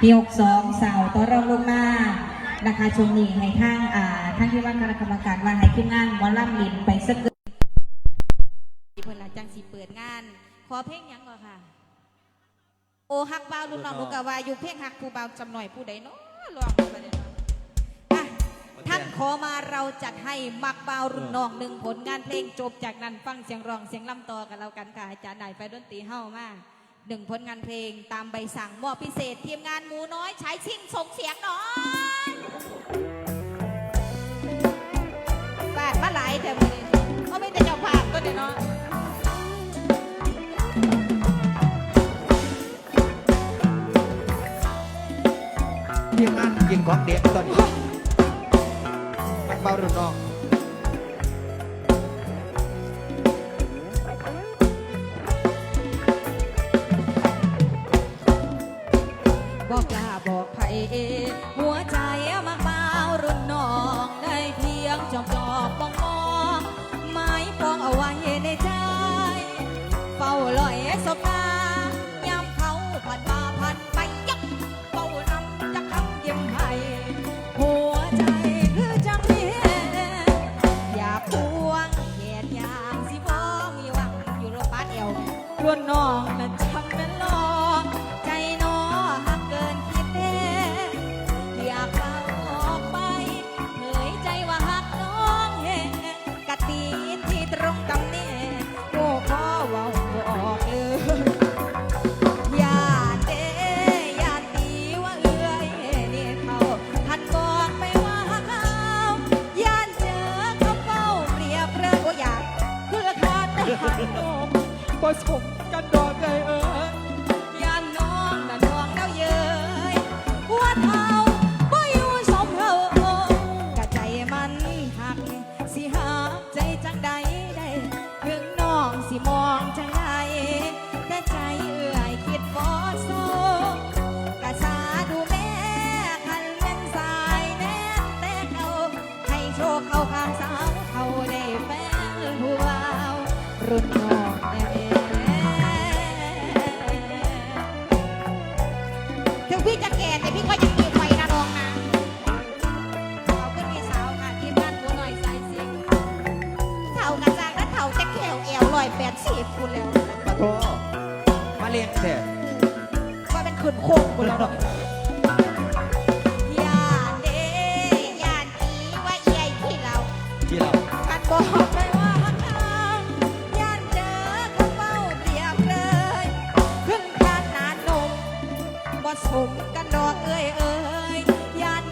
ปีหกสองสาวต่อรองลงมานะคะช่วงนี้ให้ทางอ่าทางที่ว่าคณะกรรมการว่าให้ทีมงานหมอลำลินไปสักเกินเพิ่อนละจังสิเปิดงาน ขอเพลงยังก่อนค่ะ โอฮักเบาวรุ่นน้องหนูกะวาอยู่เพลงฮักผู้บ่าจำหน่อยผู้ใดเนาะลองมาเด้อเนาะอะท่านขอมาเราจัดให้มักเบารุ่นน้องหนึ่งผลงานเพลงจบจากนั้นฟังเสียงร้องเสียงลำต่อกันแล้วกันค่ะอาจารย์นายไฟดนตรีเฮ้ามาก หนึ่งผลงานเพลงตามใบสั่งมอบพิเศษทีมงานหมูน้อยใช้ชิงส่งเสียงหน่อยบาดมาหลายแต่มือก็ไม่ได้เจ้าภาพก็เดี๋ยวนาะทีมงานยิงของเด็กตอนนี้นักเบารุ่นน้อง บอกกล้าบอกไผหัวใจมักเบารุ่นน้องได้เพียงจอบจอบมองมองไม้ปองเอาไว้ในใจ เฝ้าลอยสบตายามเขาผ่านมาผ่านไปยักเฝ้านำจะคำเยิ้มให้หัวใจคือจังมีแหงอย่าพวงเหยียดยางสิบ่มีหวังอยู่รถบัสเอวรุ่นน้องนั้นช่างนั้นลอ ขาดแต่หันนมผสมกันดอกเลยเออย่านน้องนั่นน้องแล้วเย้ยหัวเท้าบ่อยู่สมเธอกะใจมันหัก สิหักใจจังใดได้ ถึงน้องสิมองจังใดแต่ใจเอื่อยคิดบ่โซกะสาดูแม่คันเป็นสายแน่แต่เขาให้โชคเขาข้างสาวเขาได้แฟนผู้เบา รุ่นน้องแน่ถึงพี่จะแก่แต่พี่ก็ยังมีไฟนะน้องนะ ขอบคุณพี่สาวค่ะทีมงานหัวหน่อยสายสิงเท่ากระจางและเท่าจะแขวแอวลอยแปดสิบคุณแล้วปะโทมาเลี้ยงแต่ว่าเป็นขืนโคกคุณแล้ว บ่สมกันดอกเอ้ยเอ้ยยาน